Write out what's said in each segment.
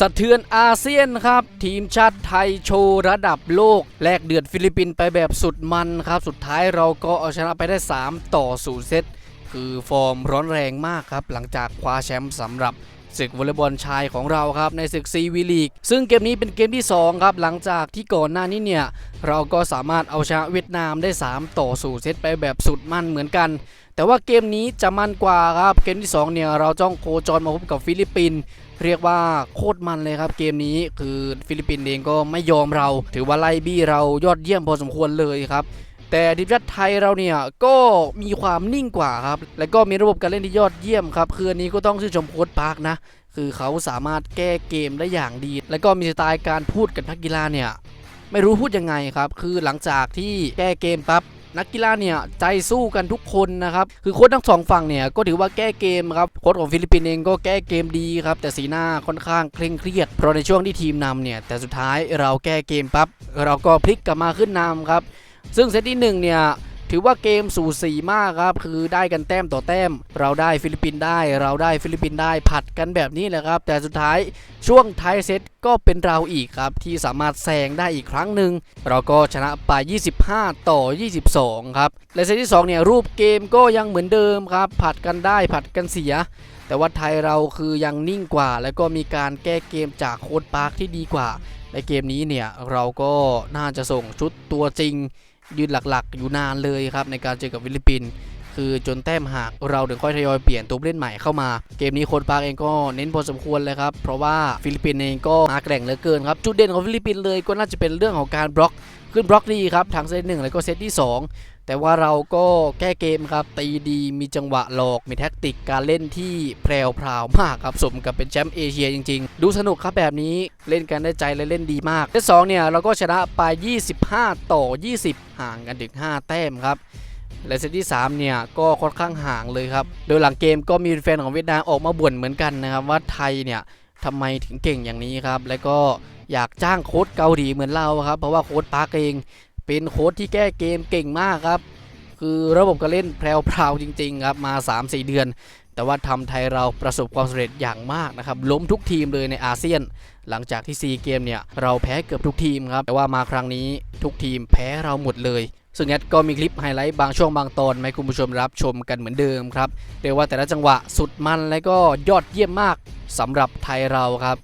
สะเทือนอาเซียนครับ ทีมชาติไทยโชว์ระดับโลกแลกเดือดฟิลิปปินส์ไปแบบสุดมันครับ สุดท้ายเราก็เอาชนะไปได้ 3 ต่อ 0 เซต คือฟอร์มร้อนแรงมากครับ หลังจากคว้าแชมป์สำหรับศึกวอลเลย์บอลชายของเราครับในศึกซีวีลีก ซึ่งเกมนี้เป็นเกมที่ 2 ครับ หลังจากที่ก่อนหน้านี้เนี่ย เราก็สามารถเอาชนะเวียดนามได้ 3 ต่อ 0 เซตไปแบบสุดมันเหมือนกันแต่ว่าเกมนี้จะมันกว่าครับ เกมที่ 2 เนี่ย เราจ้องโคจรมาพบกับฟิลิปปินส์ เรียกว่าโคตรมันเลยครับเกมนี้คือฟิลิปปินส์เองก็ไม่ยอมเรา ถือว่าไล่บี้เรายอดเยี่ยมพอสมควรเลยครับแต่ทีมชาติไทยเราเนี่ยก็มีความนิ่งกว่าครับ และก็มีระบบการเล่นที่ยอดเยี่ยมครับ คืออันนี้ก็ต้องชื่นชมโค้ชปาร์คนะ คือเขาสามารถแก้เกมได้อย่างดี และก็มีสไตล์การพูดกับนักกีฬาเนี่ย ไม่รู้พูดยังไงครับ คือหลังจากที่แก้เกมปั๊บ นักกีฬาเนี่ยใจสู้กันทุกคนนะครับคือโค้ชทั้งสองฝั่งเนี่ยก็ถือว่าแก้เกมครับโค้ชของฟิลิปปินส์เองก็แก้เกมดีครับแต่สีหน้าค่อนข้างเคร่งเครียดเพราะในช่วงที่ทีมนำเนี่ยแต่สุดท้ายเราแก้เกมปั๊บเราก็พลิกกลับมาขึ้นนำครับซึ่งเซตที่หนึ่งเนี่ย ถือว่าเกมสูสีมากครับ คือได้กันแต้มต่อแต้ม เราได้ฟิลิปปินส์ได้ เราได้ฟิลิปปินส์ได้ผัดกันแบบนี้แหละครับ แต่สุดท้ายช่วงท้ายเซตก็เป็นเราอีกครับ ที่สามารถแซงได้อีกครั้งหนึ่งเราก็ชนะไป 25 ต่อ 22 ครับ และเซตที่ 2 เนี่ย รูปเกมก็ยังเหมือนเดิมครับ ผัดกันได้ผัดกันเสีย แต่ว่าไทยเราคือยังนิ่งกว่า แล้วก็มีการแก้เกมจากโค้ดปาร์คที่ดีกว่า ในเกมนี้เนี่ยเราก็น่าจะส่งชุดตัวจริง ยืนหลักๆ อยู่นานเลยครับในการเจอกับฟิลิปปินส์คือจนแต้มหักเราถึงค่อยทยอยเปลี่ยนตัวเล่นใหม่เข้ามา เกมนี้โค้ชปาร์คเองก็เน้นพอสมควรเลยครับ เพราะว่าฟิลิปปินส์เองก็มาแกร่งเหลือเกินครับ จุดเด่นของฟิลิปปินส์เลยก็น่าจะเป็นเรื่องของการบล็อกขึ้นบล็อกดีครับทั้งเซตหนึ่งแล้วก็เซตที่ 2 แต่ว่าเราก็แก้เกมครับตีดีมีจังหวะหลอกมีแท็กติกการเล่นที่แพรวพราวมากครับสมกับเป็นแชมป์เอเชียจริง ๆ ดูสนุกครับแบบนี้เล่นกันได้ใจและเล่นดีมากเซตสองเนี่ยเราก็ชนะไป 25 ต่อ 20 ห่างกันถึง 5 แต้มครับและเซตที่ 3 เนี่ย ก็ค่อนข้างห่างเลยครับ โดยหลังเกมก็มีแฟนของเวียดนามออกมาบ่นเหมือนกันนะครับ ว่าไทยเนี่ยทำไมถึงเก่งอย่างนี้ครับ และก็อยากจ้างโค้ชเกาหลีเหมือนเราครับ เพราะว่าโค้ชปาร์กเอง เป็นโค้ชที่แก้เกมเก่งมากครับ คือระบบการเล่นแพรวๆจริง ๆ ครับ มา 3-4 เดือน แต่ว่าทำไทยเราประสบความสำเร็จอย่างมากนะครับ ล้มทุกทีมเลยในอาเซียน หลังจากที่ซีเกมเนี่ย เราแพ้เกือบทุกทีมครับ แต่ว่ามาครั้งนี้ทุกทีมแพ้เราหมดเลยซึ่งแอดก็มีคลิปไฮไลท์บางช่วงบางตอนให้คุณผู้ชมรับชมกันเหมือนเดิมครับเรียกว่าแต่ละจังหวะสุดมันและก็ยอดเยี่ยมมากสำหรับไทยเราครับ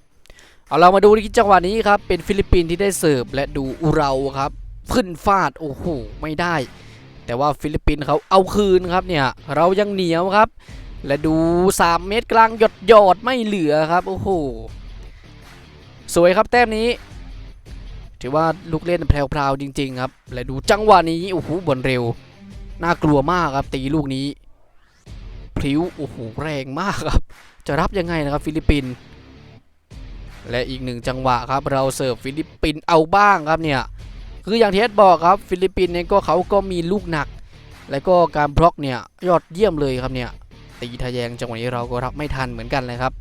เอาเรามาดูที่จังหวะนี้ครับเป็นฟิลิปปินส์ที่ได้เสิร์ฟและดูอุเราครับ ขึ้นฟาด โอ้โห ไม่ได้ แต่ว่าฟิลิปปินส์เขาเอาคืนครับเนี่ย เรายังเหนียวครับ และดู 3 เมตรกลางหยดหยอดไม่เหลือครับ โอ้โห สวยครับแต้มนี้ ถือว่าลูกเล่นแพรวๆจริง ๆ ครับ และดูจังหวะนี้ โอ้โหบอลเร็ว น่ากลัวมากครับตีลูกนี้ พริ้ว โอ้โห แรงมากครับ จะรับยังไงนะครับฟิลิปปินส์และอีกหนึ่งจังหวะครับ เราเสิร์ฟฟิลิปปินส์เอาบ้างครับเนี่ย คืออย่างที่เอสบอกครับฟิลิปปินส์เนี่ยก็เขาก็มีลูกหนัก และก็การบล็อกเนี่ยยอดเยี่ยมเลยครับเนี่ยตีทะแยงจังหวะนี้เราก็รับไม่ทันเหมือนกันเลยครับ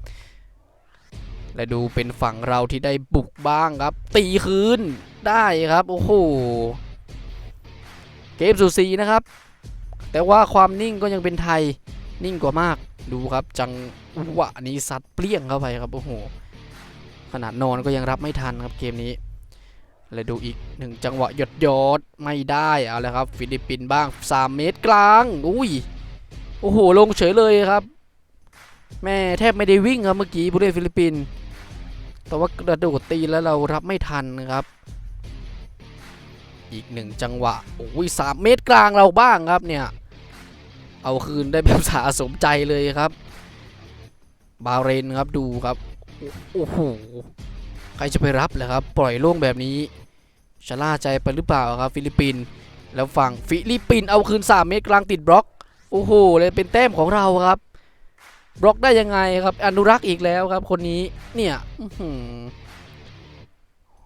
และดูเป็นฝั่งเราที่ได้บุกบ้างครับ ตีคืนได้ครับโอ้โหเกมสูสีนะครับ แต่ว่าความนิ่งก็ยังเป็นไทยนิ่งกว่ามากดูครับจังหวะนี้ซัดเปรี้ยงเข้าไปครับโอ้โหขนาดนอนก็ยังรับไม่ทันครับเกมนี้ และดูอีกหนึ่งจังหวะหยดยอดไม่ได้เอาละครับ ฟิลิปปินส์บ้าง 3 เมตรกลาง อุ้ย โอ้โห ลงเฉยเลยครับ แม่แทบไม่ได้วิ่งครับเมื่อกี้ผู้เล่นฟิลิปปินส์แต่ว่ากระโดดตีแล้วเรารับไม่ทันครับ อีกหนึ่งจังหวะโอ้ยสามเมตรกลางเราบ้างครับเนี่ย เอาคืนได้แบบสะสมใจเลยครับ บาเรนครับดูครับ โอ้โหใครจะไปรับเลยครับ ปล่อยโล่งแบบนี้ ชะล่าใจไปหรือเปล่าครับฟิลิปปินส์แล้วฝั่งฟิลิปปินส์เอาคืน 3 เมตรกลางติดบล็อกโอ้โหเลยเป็นแต้มของเราครับ บล็อกได้ยังไงครับ อนุรักษ์อีกแล้วครับ คนนี้เนี่ย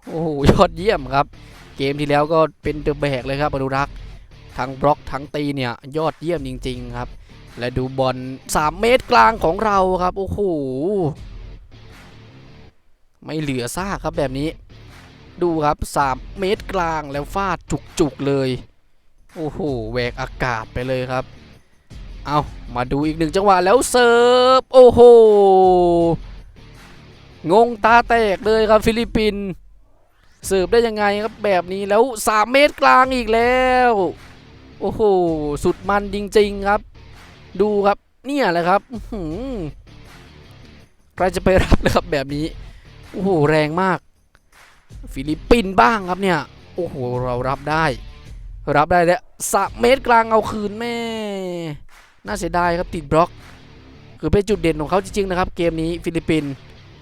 โอ้โหยอดเยี่ยมครับ เกมที่แล้วก็เป็นเดอะแบกเลยครับอนุรักษ์ทั้งบล็อกทั้งตีเนี่ยยอดเยี่ยมจริง ๆ ครับ และดูบอล3 เมตรกลางของเราครับโอ้โหไม่เหลือซากครับแบบนี้ ดูครับ 3 เมตรกลางแล้วฟาดจุกๆเลย โอ้โหแหวกอากาศไปเลยครับ เอามาดูอีกหนึ่งจังหวะแล้วเสิร์ฟ โอ้โห งงตาแตกเลยครับฟิลิปปินส์เสิร์ฟได้ยังไงครับแบบนี้แล้ว 3 เมตรกลางอีกแล้ว โอ้โห สุดมันจริงๆครับ ดูครับเนี่ยแหละครับใครจะไปรับเลยครับแบบนี้ โอ้โห แรงมาก ฟิลิปปินส์บ้างครับเนี่ย โอ้โห เรารับได้ รับได้แล้วสามเมตรกลางเอาคืนแม่ น่าเสียดายครับติดบล็อก คือเป็นจุดเด่นของเขาจริงๆนะครับ เกมนี้ฟิลิปปินส์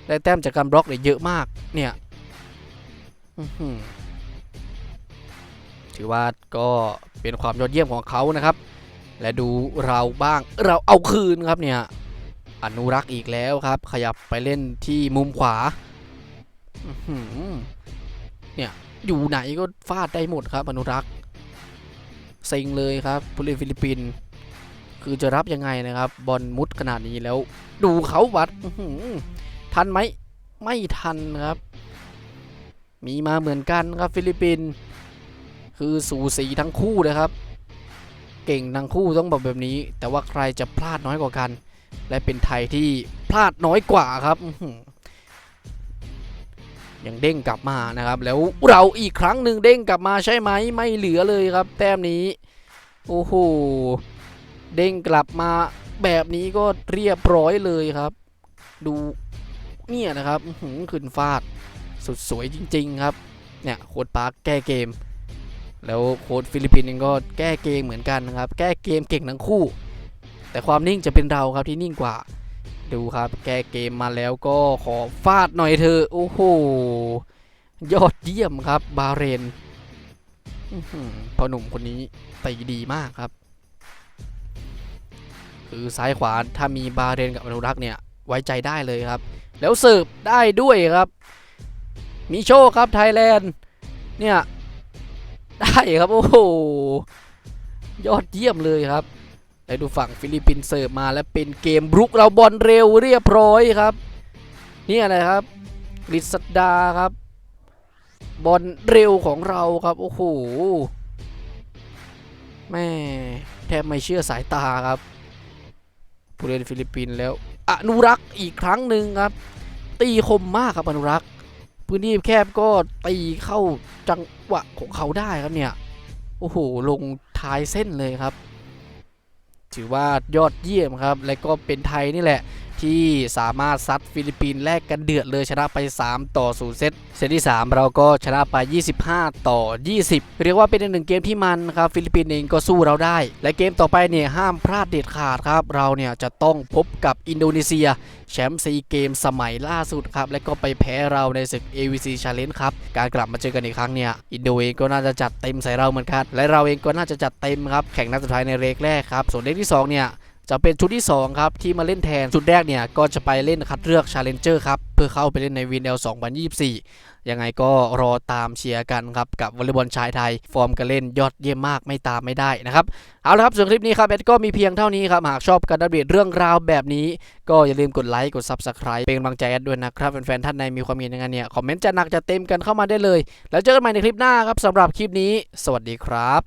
ได้แต้มจากการบล็อกเนี่ยเยอะมากเนี่ยถือว่าก็เป็นความยอดเยี่ยมของเขานะครับ และดูเราบ้างเราเอาคืนครับเนี่ยอนุรักษ์อีกแล้วครับ ขยับไปเล่นที่มุมขวา เนี่ย อยู่ไหนก็ฟาดได้หมดครับ อนุรักษ์เซ็งเลยครับผู้เล่นฟิลิปปินส์คือจะรับยังไงนะครับ บอลมุดขนาดนี้แล้ว ดูเขาวัดทันไหมไม่ทันครับ มีมาเหมือนกันครับฟิลิปปินส์คือสูสีทั้งคู่นะครับ เก่งทั้งคู่ต้องบอกแบบนี้ แต่ว่าใครจะพลาดน้อยกว่ากัน และเป็นไทยที่พลาดน้อยกว่าครับ ยังเด้งกลับมานะครับ แล้วเราอีกครั้งหนึ่งเด้งกลับมาใช่ไหมไม่เหลือเลยครับ แต้มนี้ โอ้โหเด้งกลับมาแบบนี้ก็เรียบร้อยเลยครับ ดูเนี่ยนะครับหือขึ้นฟาด สุดสวยจริง ๆ ครับ เนี่ยโค้ดปาร์คแก้เกม แล้วโค้ดฟิลิปปินส์เองก็แก้เกมเหมือนกันนะครับ แก้เกมเก่งทั้งคู่ แต่ความนิ่งจะเป็นเราครับที่นิ่งกว่า ดูครับ แก้เกมมาแล้วก็ขอฟาดหน่อยเธอโอ้โห ยอดเยี่ยมครับบาเรนพอหนุ่มคนนี้ตีดีมากครับ คือซ้ายขวาถ้ามีบาเรนกับอนุรักษ์เนี่ย ไว้ใจได้เลยครับ แล้วเสิร์ฟได้ด้วยครับ มีโชคครับไทยแลนด์เนี่ย ได้ครับ โอ้โห ยอดเยี่ยมเลยครับ แล้วดูฝั่งฟิลิปปินส์เสิร์ฟมาแล้วเป็นเกมบรุกเราบอลเร็วเรียบร้อยครับ นี่ยนะครับกฤษดาครับ บอลเร็วของเราครับ โอ้โหแม่แทบไม่เชื่อสายตาครับ ผู้เล่นฟิลิปปินส์แล้วอนุรักษ์อีกครั้งหนึ่งครับ ตีคมมากครับอนุรักษ์พื้นที่แคบก็ตีเข้าจังหวะของเขาได้ครับเนี่ย โอ้โห ลงท้ายเส้นเลยครับ ถือว่ายอดเยี่ยมครับ และก็เป็นไทยนี่แหละ ที่สามารถซัดฟิลิปปินส์แลกกันเดือดเลยชนะไป 3 ต่อ 0 เซตเซตที่ 3 เราก็ชนะไป 25 ต่อ 20 เรียกว่าเป็นหนึ่งเกมที่มันครับฟิลิปปินส์เองก็สู้เราได้ และเกมต่อไปเนี่ยห้ามพลาดเด็ดขาดครับเราเนี่ยจะต้องพบกับอินโดนีเซียแชมป์ซีเกมสมัยล่าสุดครับและก็ไปแพ้เราในศึก AVC Challenge ครับการกลับมาเจอกันอีกครั้งเนี่ยอินโดเองก็น่าจะจัดเต็มใส่เราเหมือนกันและเราเองก็น่าจะจัดเต็มครับแข่งนัดสุดท้ายในเรกแรกครับส่วนเลกที่2เนี่ย จะเป็นชุดที่ 2 ครับ ที่มาเล่นแทน ชุดแรกเนี่ย ก็จะไปเล่นคัดเลือก Challenger ครับ เพื่อเข้าไปเล่นในวินเอล2024 ยังไงก็รอตามเชียร์กันครับ กับวอลเลย์บอลชายไทย ฟอร์มการเล่นยอดเยี่ยมมากไม่ตามไม่ได้นะครับ เอาละครับส่วนคลิปนี้ครับแอดก็มีเพียงเท่านี้ครับ หากชอบการอัปเดตเรื่องราวแบบนี้ ก็อย่าลืมกดไลค์กด Subscribe เป็นกำลังใจแอดด้วยนะครับแฟนๆท่านใดมีความเห็นยังไงเนี่ยคอมเมนต์จะหนักจะเต็มกันเข้ามาได้เลย แล้วเจอกันใหม่ในคลิปหน้าครับสำหรับคลิปนี้ สวัสดีครับ